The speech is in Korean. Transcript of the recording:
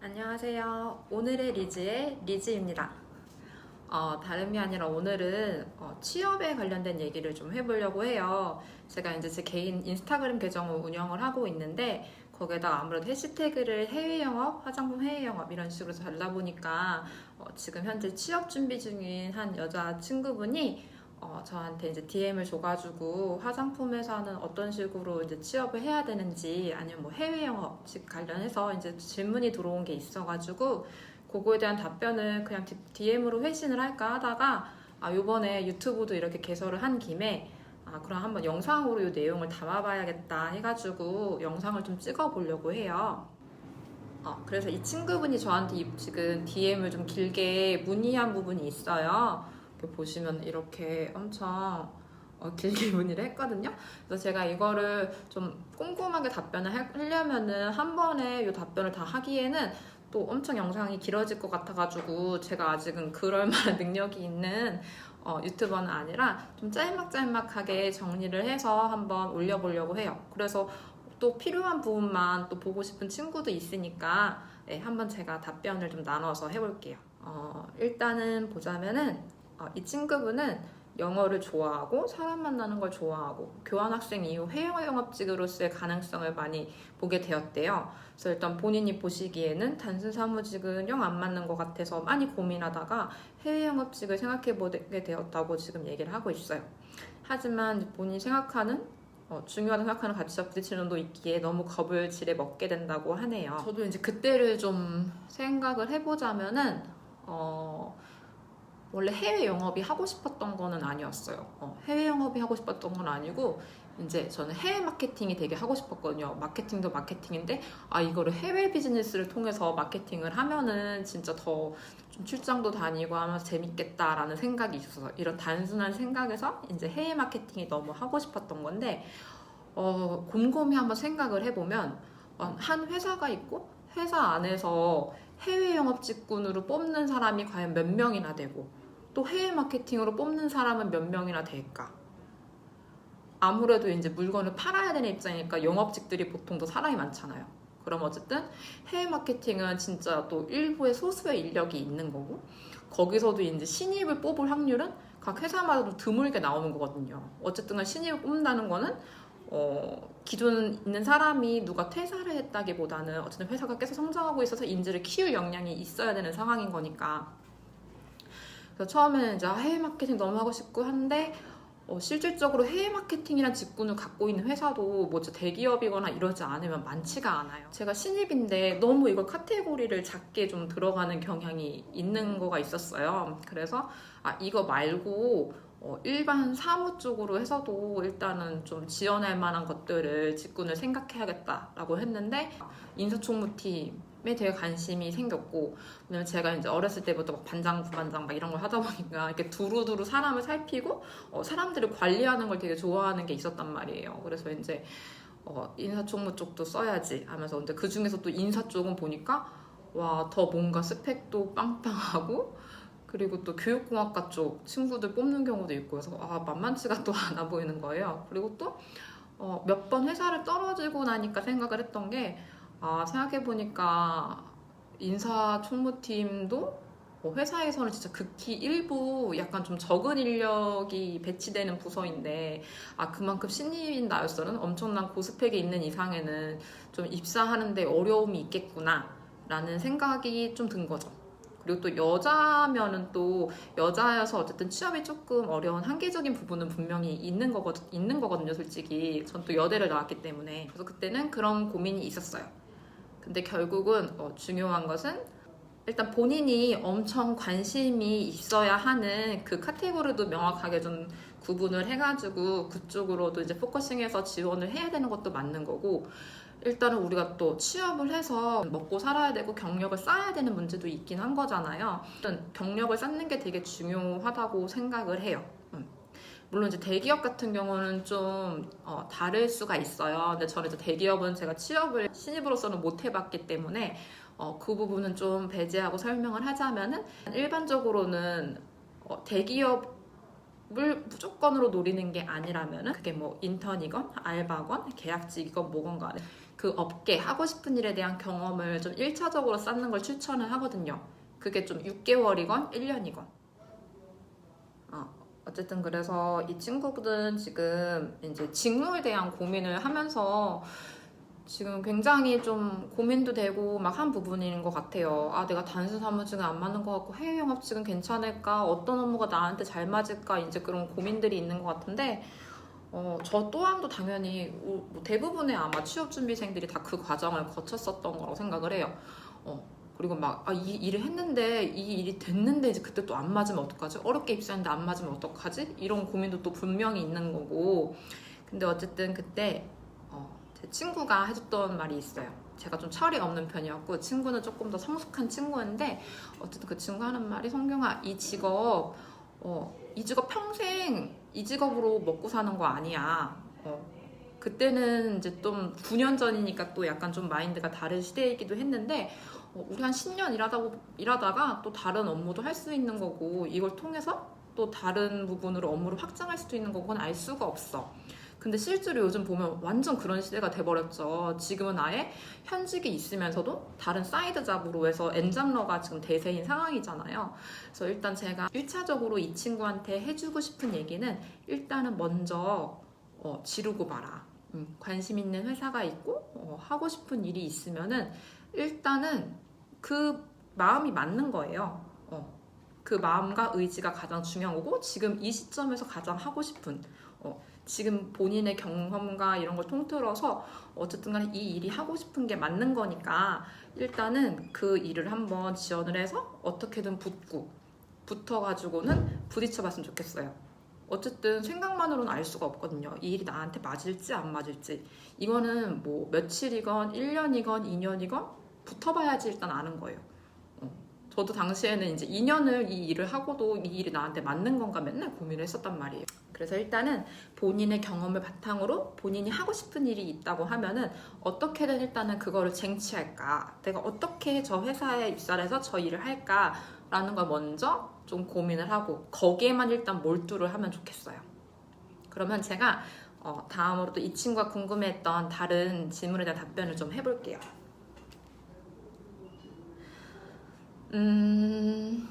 안녕하세요. 오늘의 리즈의 리즈입니다. 어, 다름이 아니라 오늘은 어, 취업에 관련된 얘기를 좀 해보려고 해요. 제가 이제 제 개인 인스타그램 계정을 운영을 하고 있는데 거기에다 아무래도 해시태그를 해외 영업, 화장품 해외 영업 이런 식으로 달다 보니까 어, 지금 현재 취업 준비 중인 한 여자 친구분이 어, 저한테 이제 DM을 줘가지고 화장품 회사는 어떤 식으로 이제 취업을 해야 되는지 아니면 뭐 해외 영업 즉 관련해서 이제 질문이 들어온 게 있어가지고 그거에 대한 답변을 그냥 DM으로 회신을 할까 하다가 아 요번에 유튜브도 이렇게 개설을 한 김에 아 그럼 한번 영상으로 이 내용을 담아봐야겠다 해가지고 영상을 좀 찍어보려고 해요. 어, 그래서 이 친구분이 저한테 이- 지금 DM을 좀 길게 문의한 부분이 있어요. 보시면 이렇게 엄청 어, 길게 문의를 했거든요. 그래서 제가 이거를 좀 꼼꼼하게 답변을 하- 하려면은 한 번에 이 답변을 다 하기에는 또 엄청 영상이 길어질 것 같아가지고 제가 아직은 그럴 만한 능력이 있는 어, 유튜버는 아니라 좀 짤막짤막하게 정리를 해서 한번 올려보려고 해요. 그래서 또 필요한 부분만 또 보고 싶은 친구도 있으니까 네, 한번 제가 답변을 좀 나눠서 해볼게요. 어, 일단은 보자면은 어, 이 친구분은 영어를 좋아하고 사람 만나는 걸 좋아하고 교환학생 이후 해외 영업직으로서의 가능성을 많이 보게 되었대요. 그래서 일단 본인이 보시기에는 단순 사무직은 영 안 맞는 것 같아서 많이 고민하다가 해외 영업직을 생각해 보게 되었다고 지금 얘기를 하고 있어요. 하지만 본인이 생각하는 어, 중요하다고 생각하는 가치와 부딪히는 점도 있기에 너무 겁을 지레 먹게 된다고 하네요. 저도 이제 그때를 좀 생각을 해보자면은 어, 원래 해외 영업이 하고 싶었던 거는 아니었어요. 어, 해외 영업이 하고 싶었던 건 아니고 이제 저는 해외 마케팅이 되게 하고 싶었거든요. 마케팅도 마케팅인데 아 이거를 해외 비즈니스를 통해서 마케팅을 하면은 진짜 더 좀 출장도 다니고 하면서 재밌겠다라는 생각이 있어서 이런 단순한 생각에서 이제 해외 마케팅이 너무 하고 싶었던 건데 어, 곰곰이 한번 생각을 해보면 어, 한 회사가 있고 회사 안에서 해외 영업 직군으로 뽑는 사람이 과연 몇 명이나 되고 또 해외 마케팅으로 뽑는 사람은 몇 명이나 될까? 아무래도 이제 물건을 팔아야 되는 입장이니까 영업직들이 보통 더 사람이 많잖아요. 그럼 어쨌든 해외 마케팅은 진짜 또 일부의 소수의 인력이 있는 거고 거기서도 이제 신입을 뽑을 확률은 각 회사마다 좀 드물게 나오는 거거든요. 어쨌든 간 신입을 뽑는다는 거는 어, 기존 있는 사람이 누가 퇴사를 했다기보다는 어쨌든 회사가 계속 성장하고 있어서 인지를 키울 역량이 있어야 되는 상황인 거니까. 그래서 처음에는 이제 아, 해외 마케팅 너무 하고 싶고 한데 어, 실질적으로 해외 마케팅이란 직군을 갖고 있는 회사도 뭐 대기업이거나 이러지 않으면 많지가 않아요. 제가 신입인데 너무 이걸 카테고리를 작게 좀 들어가는 경향이 있는 거가 있었어요. 그래서 아 이거 말고 어, 일반 사무 쪽으로 해서도 일단은 좀 지원할 만한 것들을 직군을 생각해야겠다라고 했는데 인사총무팀 에 되게 관심이 생겼고 왜냐면 제가 이제 어렸을 때부터 막 반장, 부반장 막 이런 걸 하다 보니까 이렇게 두루두루 사람을 살피고 어, 사람들을 관리하는 걸 되게 좋아하는 게 있었단 말이에요. 그래서 이제 어, 인사총무 쪽도 써야지 하면서 근데 그 중에서 또 인사 쪽은 보니까 와 더 뭔가 스펙도 빵빵하고 그리고 또 교육공학과 쪽 친구들 뽑는 경우도 있고 그래서 아 만만치가 또 않아 보이는 거예요. 그리고 또 어, 몇번 회사를 떨어지고 나니까 생각을 했던 게 아, 생각해보니까 인사총무팀도 뭐 회사에서는 진짜 극히 일부 약간 좀 적은 인력이 배치되는 부서인데 아 그만큼 신입인 나였어는 엄청난 고스펙이 있는 이상에는 좀 입사하는데 어려움이 있겠구나 라는 생각이 좀 든 거죠. 그리고 또 여자면은 또 여자여서 어쨌든 취업이 조금 어려운 한계적인 부분은 분명히 있는 거거 있는 거거든요, 솔직히. 전 또 여대를 나왔기 때문에. 그래서 그때는 그런 고민이 있었어요. 근데 결국은 어, 중요한 것은 일단 본인이 엄청 관심이 있어야 하는 그 카테고리도 명확하게 좀 구분을 해가지고 그쪽으로도 이제 포커싱해서 지원을 해야 되는 것도 맞는 거고 일단은 우리가 또 취업을 해서 먹고 살아야 되고 경력을 쌓아야 되는 문제도 있긴 한 거잖아요. 일단 경력을 쌓는 게 되게 중요하다고 생각을 해요. 음. 물론 이제 대기업 같은 경우는 좀 어, 다를 수가 있어요. 근데 저는 이제 대기업은 제가 취업을 신입으로서는 못 해봤기 때문에 어, 그 부분은 좀 배제하고 설명을 하자면은 일반적으로는 어, 대기업 을 무조건으로 노리는 게 아니라면은 그게 뭐 인턴이건 알바건 계약직이건 뭐건 간에 그 업계 하고 싶은 일에 대한 경험을 좀 1차적으로 쌓는 걸 추천을 하거든요. 그게 좀 6개월이건 1년이건. 어, 어쨌든 그래서 이 친구들은 지금 이제 직무에 대한 고민을 하면서 지금 굉장히 좀 고민도 되고 막 한 부분인 것 같아요. 아, 내가 단순 사무직은 안 맞는 것 같고 해외 영업직은 괜찮을까? 어떤 업무가 나한테 잘 맞을까? 이제 그런 고민들이 있는 것 같은데, 어, 저 또한도 당연히 우- 뭐 대부분의 아마 취업 준비생들이 다 그 과정을 거쳤었던 거라고 생각을 해요. 어, 그리고 막, 아, 이 일을 했는데, 이 일이 됐는데, 이제 그때 또 안 맞으면 어떡하지? 어렵게 입사했는데 안 맞으면 어떡하지? 이런 고민도 또 분명히 있는 거고. 근데 어쨌든 그때, 어, 제 친구가 해줬던 말이 있어요. 제가 좀 철이 없는 편이었고, 친구는 조금 더 성숙한 친구인데, 어쨌든 그 친구 하는 말이, 성경아, 이 직업, 어, 이 직업 평생 이 직업으로 먹고 사는 거 아니야. 어, 그때는 이제 좀 9년 전이니까 또 약간 좀 마인드가 다른 시대이기도 했는데 어, 우리 한 10년 일하다가, 일하다가 또 다른 업무도 할 수 있는 거고 이걸 통해서 또 다른 부분으로 업무를 확장할 수도 있는 거고는 알 수가 없어. 근데 실제로 요즘 보면 완전 그런 시대가 돼버렸죠. 지금은 아예 현직이 있으면서도 다른 사이드 잡으로 해서 엔잡러가 지금 대세인 상황이잖아요. 그래서 일단 제가 1차적으로 이 친구한테 해주고 싶은 얘기는 일단은 먼저 어, 지르고 마라. 음, 관심 있는 회사가 있고 어, 하고 싶은 일이 있으면은 일단은 그 마음이 맞는 거예요. 어, 그 마음과 의지가 가장 중요한 거고 지금 이 시점에서 가장 하고 싶은 어, 지금 본인의 경험과 이런 걸 통틀어서 어쨌든 간에 이 일이 하고 싶은 게 맞는 거니까 일단은 그 일을 한번 지원을 해서 어떻게든 붙고 붙어가지고는 부딪혀 봤으면 좋겠어요. 어쨌든 생각만으로는 알 수가 없거든요. 이 일이 나한테 맞을지 안 맞을지. 이거는 뭐 며칠이건 1년이건 2년이건 붙어봐야지 일단 아는 거예요. 어. 저도 당시에는 이제 2년을 이 일을 하고도 이 일이 나한테 맞는 건가 맨날 고민을 했었단 말이에요. 그래서 일단은 본인의 경험을 바탕으로 본인이 하고 싶은 일이 있다고 하면은 어떻게든 일단은 그거를 쟁취할까? 내가 어떻게 저 회사에 입사를 해서 저 일을 할까라는 걸 먼저 좀 고민을 하고 거기에만 일단 몰두를 하면 좋겠어요. 그러면 제가 어, 다음으로 또 이 친구가 궁금해했던 다른 질문에 대한 답변을 좀 해볼게요. 음,